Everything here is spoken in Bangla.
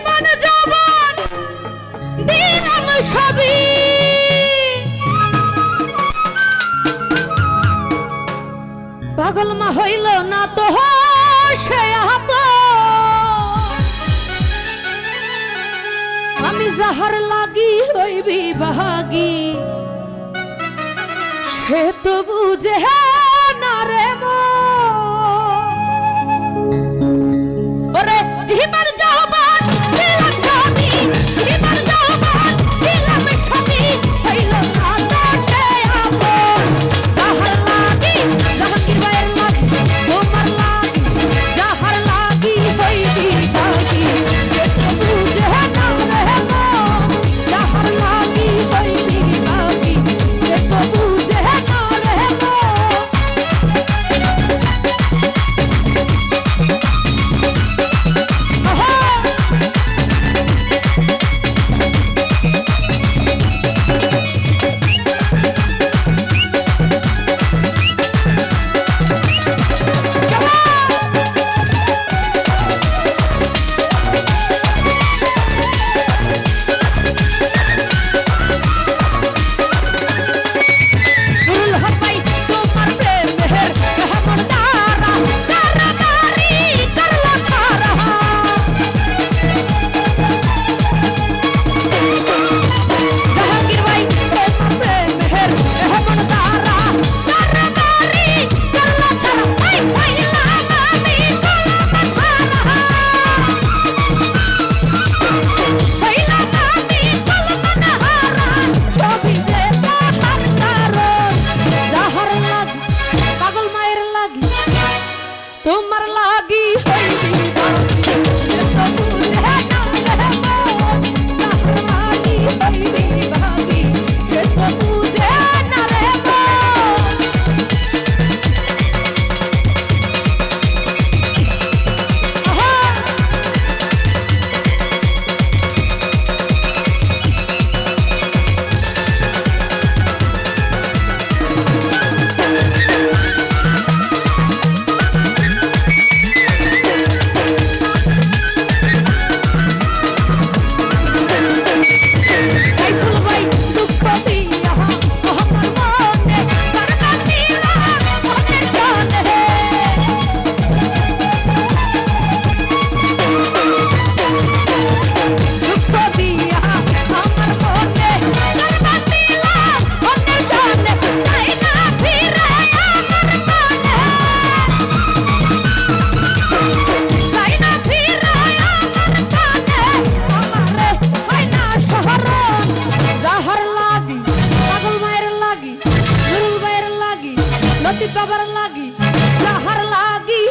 জীবন যৌবন দিলাম সবই। পাগল মা হইল না তো সে আমি যাহার লাগি হইবি বাহাগি, সে তো বুঝে সতী বাবার লাগি যাহার লাগি।